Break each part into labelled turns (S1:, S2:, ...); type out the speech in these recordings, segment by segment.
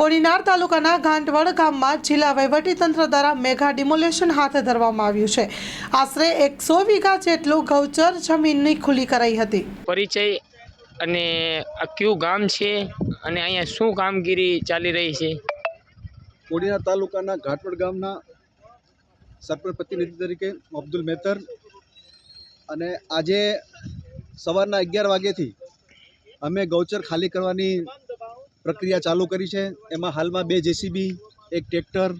S1: કોડીનાર તાલુકાના ઘાંટવડ ગામમાં જિલ્લા વહીવટીતંત્ર દ્વારા મેગા ડિમોલેશન હાથ ધરવામાં આવ્યું છે. આશરે એકસો વીઘા જેટલું ગૌચર જમીનની ખુલ્લી કરાઈ હતી.
S2: પરિચય અને આ કયું ગામ છે અને અહીંયા શું કામગીરી ચાલી રહી છે?
S3: કોડીનાર તાલુકાના ઘાટવડ ગામના સરપંચ પ્રતિનિધિ તરીકે અબ્દુલ મેતર અને આજે સવારના અગિયાર વાગ્યાથી અમે ગૌચર ખાલી કરવાની પ્રક્રિયા ચાલુ કરી છે. એમાં હાલમાં બે જેસીબી એક ટ્રેક્ટર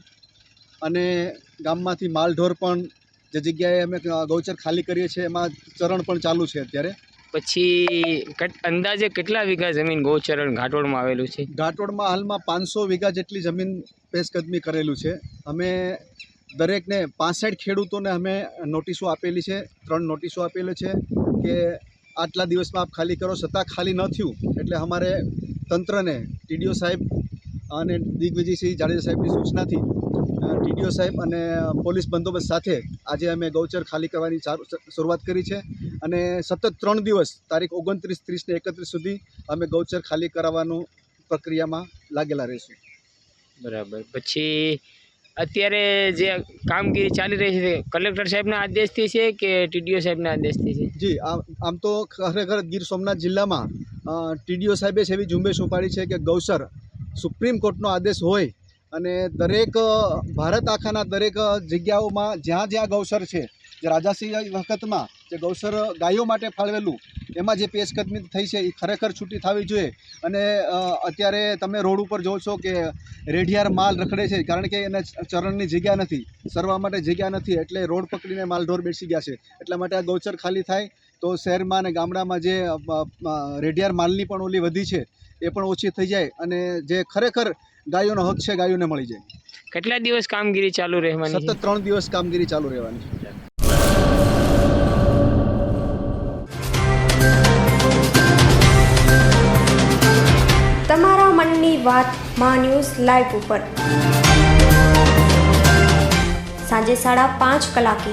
S3: અને ગામમાંથી માલઢોર પણ જે જગ્યાએ અમે ગૌચર ખાલી કરીએ છીએ એમાં ચરણ પણ ચાલુ છે અત્યારે.
S2: પછી અંદાજે કેટલા વીઘા જમીન ગૌચરણ ઘાટોળમાં આવેલું છે?
S3: ઘાટોડમાં હાલમાં પાંચસો વીઘા જેટલી જમીન પેશકદમી કરેલું છે. અમે દરેકને પાસઠ ખેડૂતોને અમે નોટિસો આપેલી છે ત્રણ નોટિસો આપેલી છે કે આટલા દિવસમાં આપ ખાલી કરો છતાં ખાલી ન થયું. એટલે અમારે તંત્રને ટીડીઓ સાહેબ અને દિગ્વિજયસિંહ જાડેજા સાહેબની સૂચનાથી ટીડીઓ સાહેબ અને પોલીસ બંદોબસ્ત સાથે આજે અમે ગૌચર ખાલી કરવાની શરૂઆત કરી છે અને સતત ત્રણ દિવસ તારીખ ઓગણત્રીસ ત્રીસને એકત્રીસ સુધી અમે ગૌચર ખાલી કરાવવાનું પ્રક્રિયામાં લાગેલા રહીશું.
S2: બરાબર. પછી અત્યારે જે કામગીરી ચાલી રહી છે કલેક્ટર સાહેબના આદેશથી છે કે ટીડીઓ સાહેબના આદેશથી છે?
S3: જી આમ આમ તો ખરેખર ગીર સોમનાથ જિલ્લામાં ટીડીઓ સાહેબે છે એવી ઝુંબેશ ઉપાડી છે કે ગૌસર સુપ્રીમ કોર્ટનો આદેશ હોય અને દરેક ભારત આખાના દરેક જગ્યાઓમાં જ્યાં જ્યાં ગૌસર છે, જે રાજાસિંહ વખતમાં જે ગૌસર ગાયો માટે ફાળવેલું, એમાં જે પેશકદમી થઈ છે એ ખરેખર છૂટી થવી જોઈએ. અને અત્યારે તમે રોડ ઉપર જોવો છો કે રેઢિયાર માલ રખડે છે, કારણ કે એને ચરણની જગ્યા નથી, સરવા માટે જગ્યા નથી, એટલે રોડ પકડીને માલઢોર બેસી ગયા છે. એટલા માટે આ ગૌચર ખાલી થાય તો શહેરમાં અને ગામડામાં જે રેઢિયાર માલની પણ ઓલી વધી છે એ પણ ઓછી થઈ જાય અને જે ખરેખર ગાયોનો હક છે ગાયોને મળી જાય.
S2: કેટલા દિવસ કામગીરી ચાલુ રહેવાની
S3: સતત ત્રણ દિવસ કામગીરી ચાલુ રહેવાની છે.
S4: તમારા મનની વાત મા ન્યૂઝ લાઈવ ઉપર. સાંજે સાડા પાંચ કલાકે